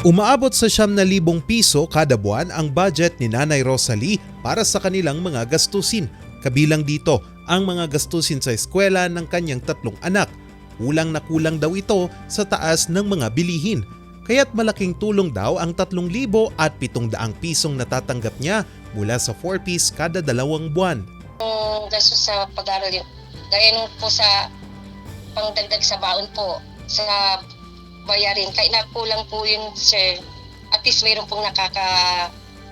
Umaabot sa siyam na libong piso kada buwan ang budget ni Nanay Rosalie para sa kanilang mga gastusin. Kabilang dito ang mga gastusin sa eskwela ng kanyang tatlong anak. Kulang na kulang daw ito sa taas ng mga bilihin. Kaya't malaking tulong daw ang 3,000 at 700 pisong natatanggap niya mula sa 4-piece kada dalawang buwan. Yung gasto sa pag-aaral yun. Gaya po sa pangdagdag sa baon po, sa bayarin. Kahit na kulang po yun, sir. At least mayroon pong nakaka...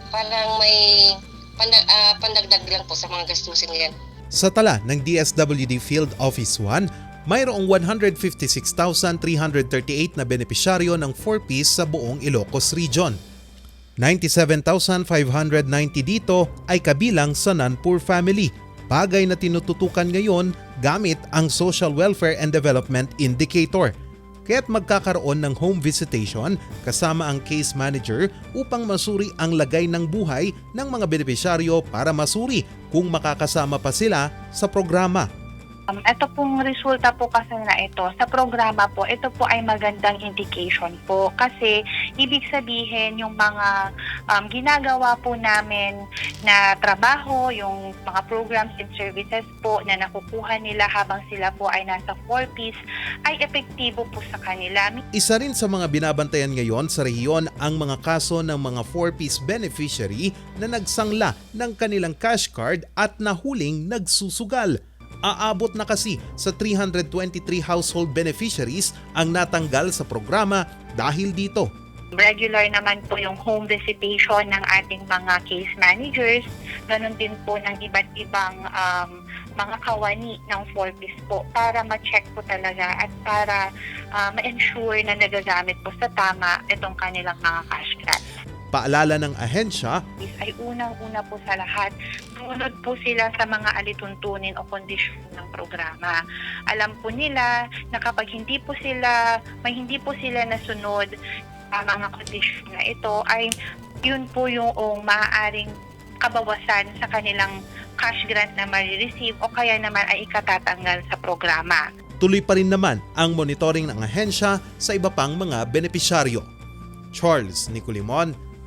Parang may panda, ah, pandagdag lang po sa mga gastusin yan. Sa tala ng DSWD Field Office 1, mayroong 156,338 na benepisyaryo ng 4-piece sa buong Ilocos Region. 97,590 dito ay kabilang sa non-poor family, bagay na tinututukan ngayon gamit ang Social Welfare and Development Indicator. Kaya't magkakaroon ng home visitation kasama ang case manager upang masuri ang lagay ng buhay ng mga benepisyaryo para masuri kung makakasama pa sila sa programa. Um, ito pong resulta po kasi na ito, sa programa po, ito po ay magandang indication po. Kasi ibig sabihin yung mga um, ginagawa po namin na trabaho, yung mga programs and services po na nakukuha nila habang sila po ay nasa 4-piece, ay epektibo po sa kanila. Isa rin sa mga binabantayan ngayon sa rehiyon ang mga kaso ng mga 4-piece beneficiary na nagsangla ng kanilang cash card at nahuling nagsusugal. Aabot na kasi sa 323 household beneficiaries ang natanggal sa programa dahil dito. Regular naman po yung home visitation ng ating mga case managers. Ganon din po ng iba't ibang um, mga kawani ng 4-piece po para ma-check po talaga at para uh, ma-ensure na nagagamit po sa tama itong kanilang mga cash grants. Paalala ng ahensya, is ay unang-una po sa lahat, sumunod po sila sa mga alituntunin o kondisyon ng programa. Alam po nila na kapag hindi po sila, may hindi po sila nasunod sa mga kondisyon na ito, ay yun po yung o, maaaring kabawasan sa kanilang cash grant na marireceive o kaya naman ay ikatatanggal sa programa. tuloy pa rin naman ang monitoring ng ahensya sa iba pang mga benepisyaryo. Charles Nicolimon